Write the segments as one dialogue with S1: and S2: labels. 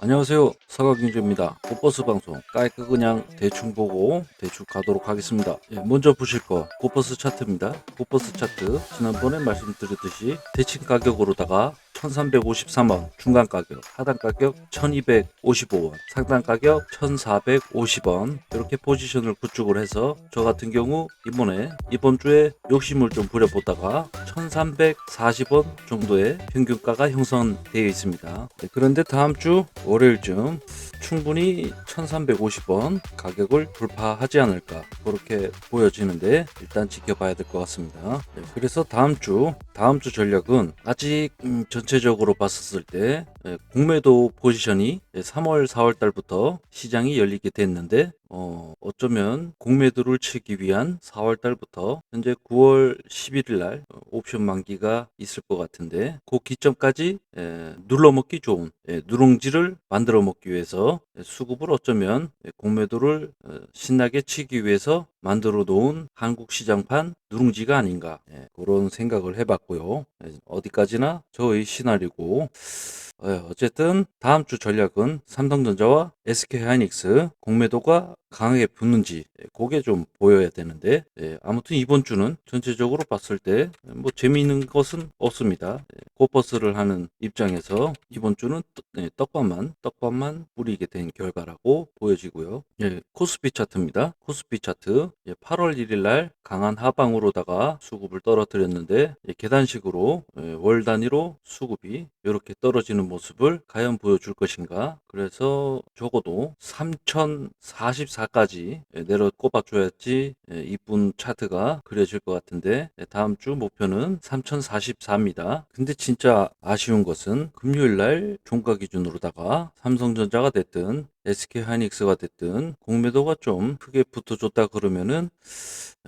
S1: 안녕하세요. 사각경제입니다. 고버스 방송 깔끔 그냥 대충 보고 대충 가도록 하겠습니다. 예, 먼저 보실 거 고버스 차트입니다. 고버스 차트 지난번에 말씀드렸듯이 대칭 가격으로다가 1353원 중간 가격 하단 가격 1255원 상단 가격 1450원. 이렇게 포지션을 구축을 해서 저 같은 경우 이번에 이번 주에 욕심을 좀 부려보다가 1340원 정도의 평균가가 형성되어 있습니다. 네, 그런데 다음 주 월요일쯤 충분히 1350원 가격을 돌파하지 않을까 그렇게 보여지는데 일단 지켜봐야 될 것 같습니다. 네, 그래서 다음 주 다음 주 전략은 아직 음, 전체적으로 봤었을 때 예, 공매도 포지션이 3월 4월 달부터 시장이 열리게 됐는데 어, 어쩌면 공매도를 치기 위한 4월 달부터 현재 9월 11일 날 어, 옵션 만기가 있을 것 같은데 그 기점까지 에, 눌러먹기 좋은 예, 누룽지를 만들어 먹기 위해서 예, 수급을 어쩌면 예, 공매도를 어, 신나게 치기 위해서 만들어 놓은 한국 시장판 누룽지가 아닌가 예, 그런 생각을 해봤고요. 예, 어디까지나 저의 시나리오고 어, 어쨌든 다음 주 전략은 삼성전자와 SK하이닉스 공매도가 강하게 붙는지 예, 그게 좀 보여야 되는데 예, 아무튼 이번 주는 전체적으로 봤을 때 뭐 재미있는 것은 없습니다. 예, 코버스를 하는 입장에서 이번 주는 떡- 예, 떡밥만 떡밥만 뿌리게 된 결과라고 보여지고요. 예, 코스피 차트입니다. 코스피 차트 예, 8월 1일 날 강한 하방으로다가 수급을 떨어뜨렸는데 예, 계단식으로 예, 월 단위로 수급이 이렇게 떨어지는 모습을 과연 보여줄 것인가? 그래서 적어도 3044까지 내려 꼽아줘야지 예, 이쁜 차트가 그려질 것 같은데 예, 다음 주 목표는 3044입니다. 근데 진짜 아쉬운 것은 금요일 날 종가 기준으로다가 삼성전자가 됐든 SK 하이닉스가 됐든 공매도가 좀 크게 붙어줬다 그러면은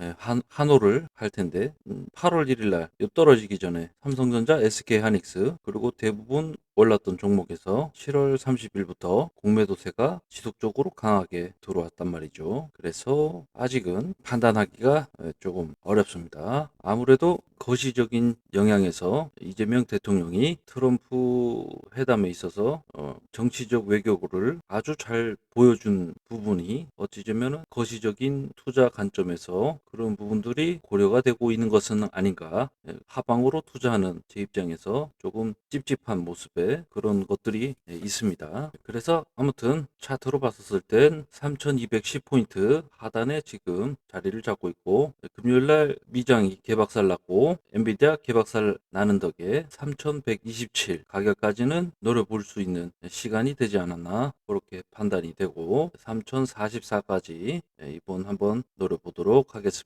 S1: 예, 한, 한호를 할 텐데 음, 8월 1일 날 떨어지기 전에 삼성전자, SK 하이닉스 그리고 대부분 올랐던 종목에서 7월 30일부터 공매도세가 지속적으로 강하게 들어왔단 말이죠. 그래서 아직은 판단하기가 예, 조금 어렵습니다. 아무래도 거시적인 영향에서 이재명 대통령이 트럼프 회담에 있어서 어, 정치적 외교를 아주 잘 보여준 부분이 어찌되면 거시적인 투자 관점에서 그런 부분들이 고려가 되고 있는 것은 아닌가 예, 하방으로 투자하는 제 입장에서 조금 찝찝한 모습에 그런 것들이 예, 있습니다. 그래서 아무튼 차트로 봤었을 땐 3210포인트 하단에 지금 자리를 잡고 있고 예, 금요일날 미장이 개박살 났고 엔비디아 개박살 나는 덕에 3127 가격까지는 노려볼 수 있는 시간이 되지 않았나 그렇게 판단이 되고 3044까지 예, 이번 한번 노려보도록 하겠습니다.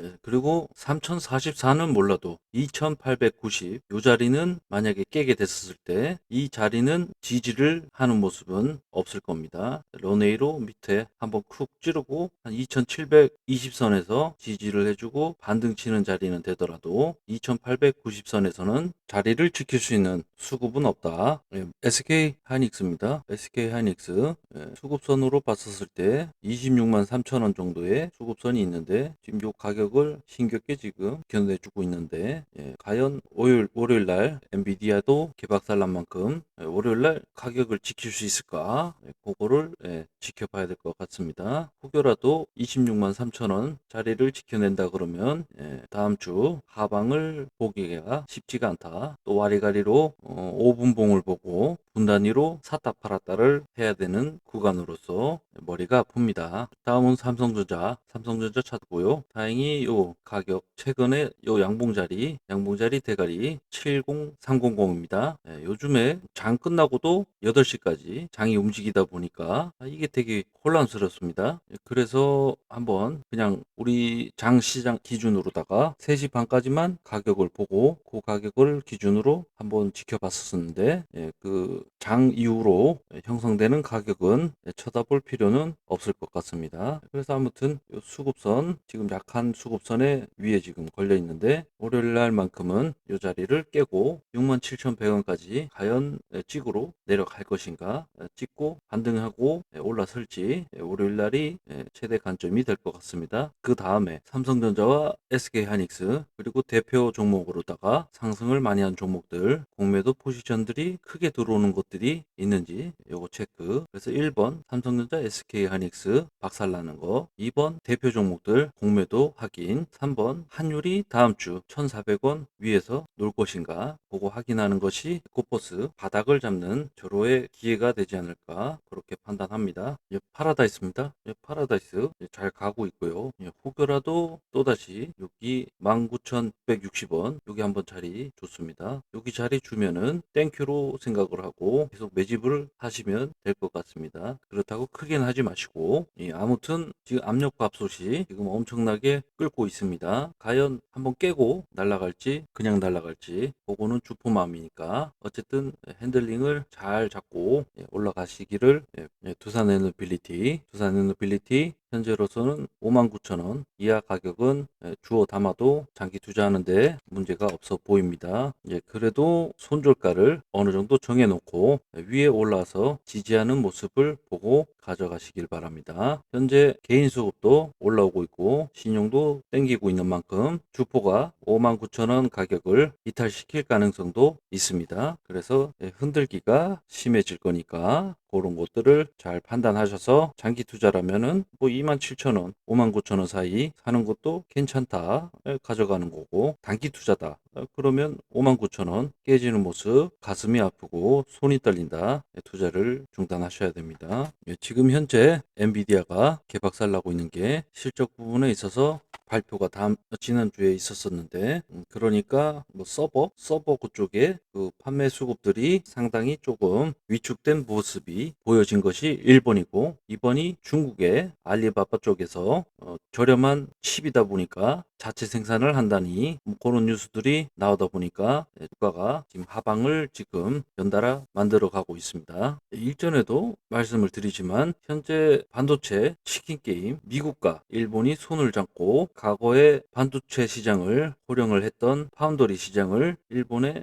S1: 예, 그리고 3044는 몰라도 2890 이 자리는 만약에 깨게 됐었을 때 이 자리는 지지를 하는 모습은 없을 겁니다. 런웨이로 밑에 한번 쿡 찌르고 한 2720선에서 지지를 해주고 반등 치는 자리는 되더라도 2890선에서는 자리를 지킬 수 있는 수급은 없다. 예, SK 하이닉스입니다. SK 하이닉스 예, 수급선으로 봤었을 때 26만 3천 원 정도의 수급선이 있는데 지금 요 가격을 힘겹게 지금 견내주고 있는데 예, 과연 월요일, 월요일 날 엔비디아도 개박살 난 만큼 예, 월요일 날 가격을 지킬 수 있을까? 예, 그거를 예, 지켜봐야 될 것 같습니다. 혹여라도 26만 3천 원 자리를 지켜낸다 그러면 예, 다음 주 하방을 보기가 쉽지가 않다. 또 와리가리로 어, 5분봉을 보고 분 단위로 샀다 팔았다를 해야 되는 구간으로서 머리가 아픕니다. 다음은 삼성전자, 삼성전자 차트고요. 다행히 요 가격 최근에 요 양봉자리, 양봉자리 대가리 70300입니다. 예, 요즘에 장 끝나고도 8시까지 장이 움직이다 보니까 아, 이게 되게 혼란스럽습니다. 예, 그래서 한번 그냥 우리 장 시장 기준으로다가 3시 반까지만 가격을 보고 그 가격을 기준으로 한번 지켜봤었는데 예, 그장 이후로 형성되는 가격 가격은 쳐다볼 필요는 없을 것 같습니다. 그래서 아무튼 요 수급선 지금 약한 수급선에 위에 지금 걸려 있는데 월요일 날만큼은 이 자리를 깨고 67,100원까지 과연 찍으로 내려갈 것인가 찍고 반등하고 올라설지 월요일 날이 최대 관점이 될 것 같습니다. 그 다음에 삼성전자와 SK하이닉스 그리고 대표 종목으로다가 상승을 많이 한 종목들 공매도 포지션들이 크게 들어오는 것들이 있는지 요거 체크 그래서 1번 삼성전자 SK하이닉스 박살나는 거 2번 대표 종목들 공 매도 확인 3번 환율이 다음 주 1,400원 위에서 놀 것인가 보고 확인하는 것이 코퍼스 바닥을 잡는 절호의 기회가 되지 않을까 그렇게 판단합니다. 예, 파라다이스입니다. 예, 파라다이스 예, 잘 가고 있고요. 예, 혹여라도 또다시 여기 19,160원 여기 한번 자리 좋습니다. 여기 자리 주면은 땡큐로 생각을 하고 계속 매집을 하시면 될 것 같습니다. 그렇다고 크게는 하지 마시고 예, 아무튼 지금 압소시 지금 엄청 나게 끌고 있습니다. 과연 한번 깨고 날아갈지 그냥 날아갈지 그거는 주포마음이니까 어쨌든 핸들링을 잘 잡고 예, 올라가시기를 예, 예, 두산 에너빌리티 두산 에너빌리티 현재로서는 59,000원 이하 가격은 예, 주어 담아도 장기 투자하는데 문제가 없어 보입니다. 예, 그래도 손절가를 어느 정도 정해놓고 위에 올라서 지지하는 모습을 보고 가져가시길 바랍니다. 현재 개인 수급도 올라오고 있고 신용도 땡기고 있는 만큼 주포가 59,000원 가격을 이탈시킬 가능성도 있습니다. 그래서 예, 흔들기가 심해질 거니까 그런 것들을 잘 판단하셔서 장기 투자라면은 뭐 27,000원, 59,000원 사이 사는 것도 괜찮다 예, 가져가는 거고. 단기 투자다. 어, 그러면 59,000원 깨지는 모습 가슴이 아프고 손이 떨린다 예, 투자를 중단하셔야 됩니다. 예, 지금 현재 엔비디아가 개박살 나고 있는 게 실적 부분에 있어서 발표가 다음 지난주에 있었었는데 음, 그러니까 뭐 서버 서버 그쪽에 그 판매 수급들이 상당히 조금 위축된 모습이 보여진 것이 1번이고 2번이 중국의 알리바바 쪽에서 어, 저렴한 칩이다 보니까 자체 생산을 한다니 뭐 그런 뉴스들이 나오다 보니까 예, 주가가 지금 하방을 지금 연달아 만들어 가고 있습니다. 일전에도 말씀을 드리지만 현재 반도체 치킨 게임 미국과 일본이 손을 잡고 과거에 반도체 시장을 호령을 했던 파운더리 시장을 일본의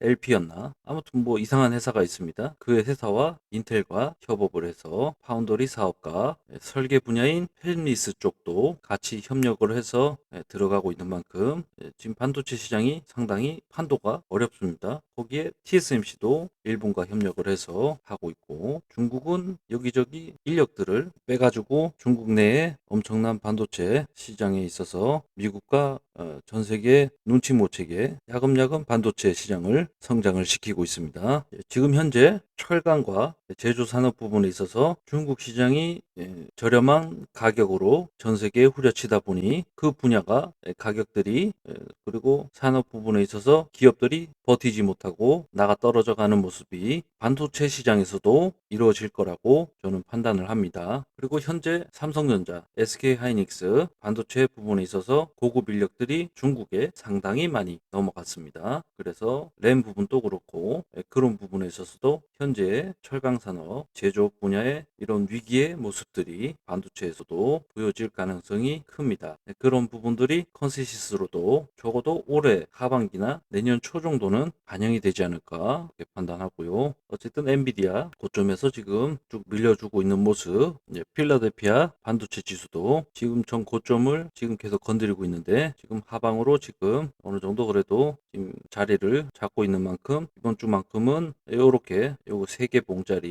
S1: LP였나 아무튼 뭐 이상한 회사가 있습니다. 그 회사와 인텔과 협업을 해서 파운더리 사업과 설계 분야인 펠리스 쪽도 같이 협력을 해서 들어가고 있는 만큼 지금 반도체 시장이 상당히 판도가 어렵습니다. 거기에 TSMC도 일본과 협력을 해서 하고 있고 중국은 여기저기 인력들을 빼가지고 중국 내에 엄청난 반도체 시장에 있어서 미국과 어, 전 세계 눈치 못 채게 야금야금 반도체 시장을 성장을 시키고 있습니다. 예, 지금 현재 철강과 제조 산업 부분에 있어서 중국 시장이 예, 저렴한 가격으로 전 세계에 후려치다 보니 그 분야가 가격들이 예, 그리고 산업 부분에 있어서 기업들이 버티지 못하고 나가 떨어져 가는 모습이 반도체 시장에서도 이루어질 거라고 저는 판단을 합니다. 그리고 현재 삼성전자, SK하이닉스 반도체 부분에 있어서 고급 인력들이 중국에 상당히 많이 넘어갔습니다. 그래서 램 부분도 그렇고 예, 그런 부분에 있어서도 현재 철강 산업 제조 분야의 이런 위기의 모습들이 반도체에서도 보여질 가능성이 큽니다. 네, 그런 부분들이 컨센시스로도 적어도 올해 하반기나 내년 초 정도는 반영이 되지 않을까 판단하고요. 어쨌든 엔비디아 고점에서 지금 쭉 밀려주고 있는 모습, 필라델피아 반도체 지수도 지금 전 고점을 지금 계속 건드리고 있는데 지금 하방으로 지금 어느 정도 그래도 지금 자리를 잡고 있는 만큼 이번 주만큼은 이렇게 요거 세개 봉자리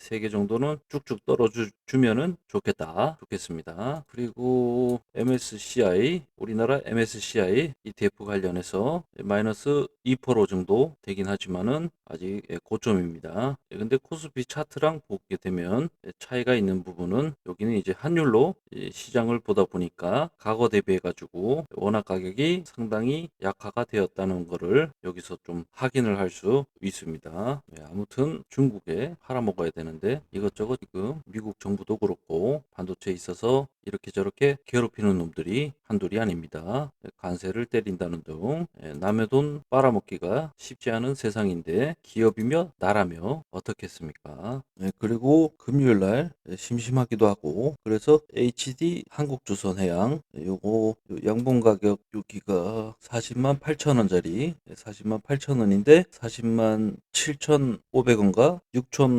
S1: 세개 정도는 쭉쭉 떨어주면은 좋겠다 좋겠습니다. 그리고 MSCI 우리나라 MSCI ETF 관련해서 마이너스 2% 정도 되긴 하지만은 아직 고점입니다. 근데 코스피 차트랑 보게 되면 차이가 있는 부분은 여기는 이제 환율로 시장을 보다 보니까 과거 대비해 가지고 원화 가격이 상당히 약화가 되었다는 거를 여기서 좀 확인을 할 수 있습니다. 예, 아무튼 중국에 팔아먹어야 되는데 이것저것 지금 미국 정부도 그렇고 반도체에 있어서 이렇게 저렇게 괴롭히는 놈들이 한둘이 아닙니다. 예, 관세를 때린다는 등 예, 남의 돈 빨아먹기가 쉽지 않은 세상인데 기업이며 나라며 어떻겠습니까? 예, 그리고 금요일 날 예, 심심하기도 하고 그래서 HD 한국조선해양 예, 요거 요 양봉 가격 여기가 40만 8천 원짜리 40만 8천 원인데 40만 7,500원과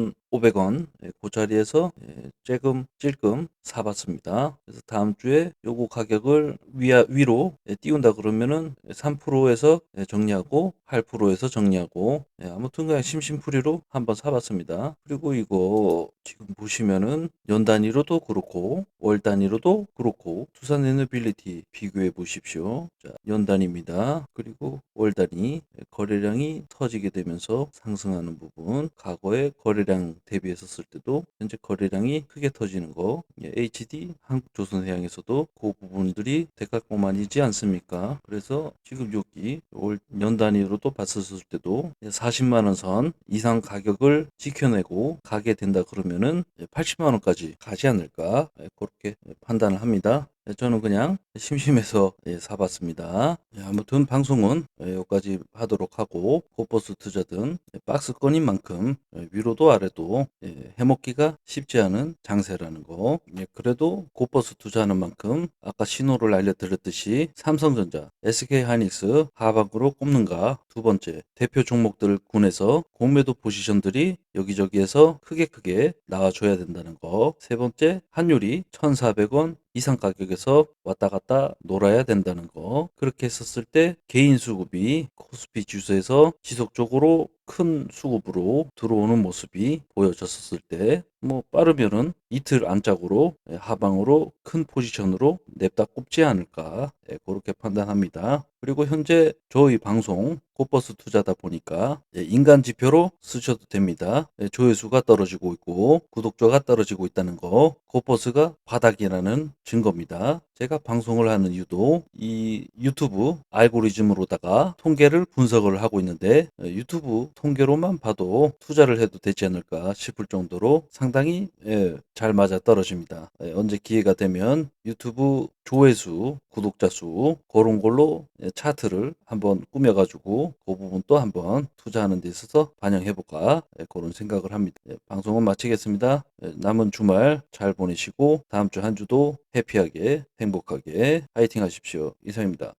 S1: um, 6,500원 그 자리에서 예, 찔끔 사봤습니다. 그래서 다음 주에 요거 가격을 위아, 위로 예, 띄운다 그러면은 3%에서 정리하고 8%에서 정리하고 예, 아무튼 그냥 심심풀이로 한번 사봤습니다. 그리고 이거 지금 보시면은 연 단위로도 그렇고 월 단위로도 그렇고 투산 에너빌리티 비교해 보십시오. 자, 연 단위입니다. 그리고 월 단위 예, 거래량이 터지게 되면서 상승하는 부분 과거의 거래량 대비했었을 때도 현재 거래량이 크게 터지는 거 예, HD 한국조선해양에서도 그 부분들이 대가고만이지 않습니까? 그래서 지금 여기 올연 단위로도 봤었을 때도 40만 원 선 이상 가격을 지켜내고 가게 된다 그러면은 80만 원까지 가지 않을까 예, 그렇게 판단을 합니다. 예, 저는 그냥 심심해서 예, 사봤습니다. 예, 아무튼 방송은 예, 여기까지 하도록 하고 고버스 투자든 예, 박스권인 만큼 예, 위로도 아래도 예, 해먹기가 쉽지 않은 장세라는 거. 예, 그래도 고버스 투자하는 만큼 아까 신호를 알려드렸듯이 삼성전자, SK하이닉스 하방으로 꼽는가 두 번째 대표 종목들 군에서 공매도 포지션들이 여기저기에서 크게 크게 나와줘야 된다는 거. 세 번째 환율이 1,400원 이상 가격에서 왔다 갔다 놀아야 된다는 거. 그렇게 했었을 때 개인 수급이 코스피 지수에서 지속적으로 큰 수급으로 들어오는 모습이 보여졌었을 때 뭐 빠르면은 이틀 안짝으로 예, 하방으로 큰 포지션으로 냅다 꼽지 않을까 예, 그렇게 판단합니다. 그리고 현재 저희 방송 고버스 투자다 보니까 예, 인간 지표로 쓰셔도 됩니다. 예, 조회수가 떨어지고 있고 구독자가 떨어지고 있다는 거 고버스가 바닥이라는 증거입니다. 제가 방송을 하는 이유도 이 유튜브 알고리즘으로다가 통계를 분석을 하고 있는데 예, 유튜브 통계로만 봐도 투자를 해도 되지 않을까 싶을 정도로 상당히 예, 잘 맞아 떨어집니다. 예, 언제 기회가 되면 유튜브 조회수, 구독자 수 그런 걸로 예, 차트를 한번 꾸며가지고 그 부분 또 한번 투자하는 데 있어서 반영해볼까 예, 그런 생각을 합니다. 예, 방송은 마치겠습니다. 예, 남은 주말 잘 보내시고 다음 주 한 주도 해피하게 행복하게 화이팅 하십시오. 이상입니다.